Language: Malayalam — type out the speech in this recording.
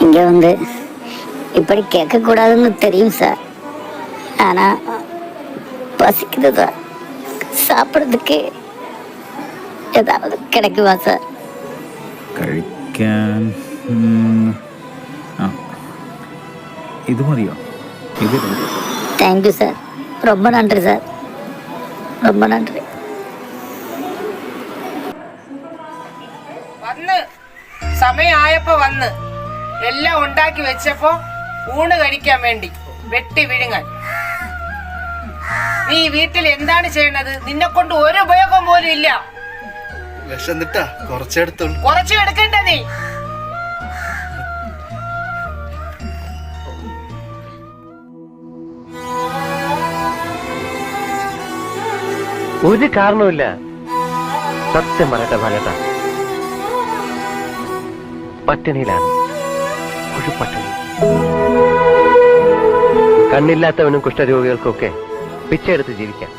இங்க வந்து இப்படி கேட்கக்கூடாதுன்னு தெரியும் சார் ஆனா பசிக்குது சார் சாப்பிட்றதுக்கு ஏதாவது கிடைக்குமா சார் കഴിക്കാൻ ഉം, ആ ഇത് മതിയോ ഇത് മതി. தேங்க்யூ சார் ரொம்ப நன்றி சார் ரொம்ப நன்றி വന്ന് സമയമായപ്പോ വന്ന് എല്ലാം ഉണ്ടാക്കി വെച്ചപ്പോ ഊണ് കഴിക്കാൻ വേണ്ടി വെട്ടി വിഴുങ്ങാൻ. നീ വീട്ടിൽ എന്താണ് ചെയ്യണത്? നിന്നെ കൊണ്ട് ഒരു ഉപയോഗം പോലും ഇല്ല. വിശന്നിട്ടാ കുറച്ചു എടുക്കണ്ട നീ. ഒരു കാരണവുമില്ല. സത്യം പറയട്ടെ പറയട്ടെ പട്ടിണിയിലാണ്. കുഴിപ്പട്ടിണി കണ്ണില്ലാത്തവനും കുഷ്ഠരോഗികൾക്കൊക്കെ പിച്ചെടുത്ത് ജീവിക്കാം.